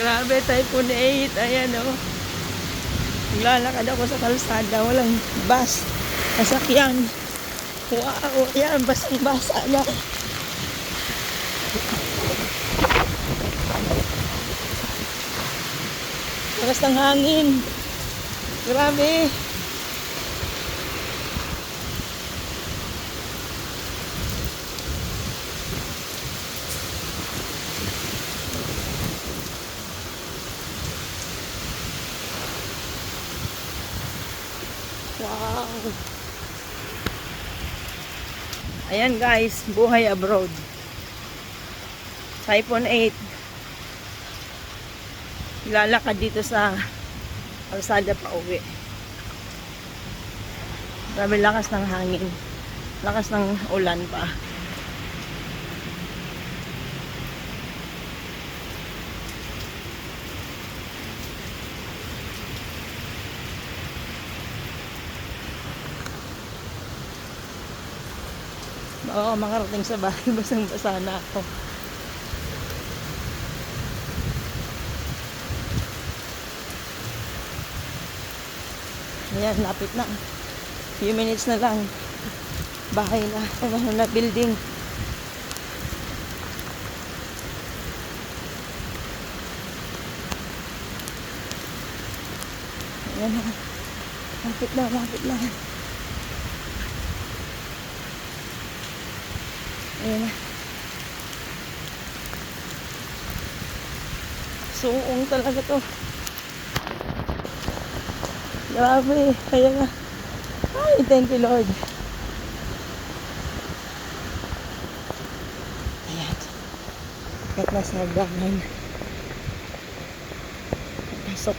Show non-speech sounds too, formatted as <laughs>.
Grabe, Typhoon 8. Ayan, oh. Naglalakad ako sa kalsada. Walang bus. Sasakyan. Wow, ayan. Basang-basa na. Lakas ng hangin. Grabe. Wow. Ayan guys, buhay abroad. Typhoon 8. Lalakad dito sa kalsada pa uwi. Grabe lakas ng hangin. Lakas ng ulan pa. Ako makarating sa bahay, <laughs> basang-basa na ako. Ayan, lapit na. Few minutes na lang. Bahay na. Ano na building. Ayan na. Lapit na, lapit na. Ayan na. Suong talaga to. Grabe. Kaya nga. Ay, thank you Lord. Ayan. Kahit nasa hagdanan. Pasok.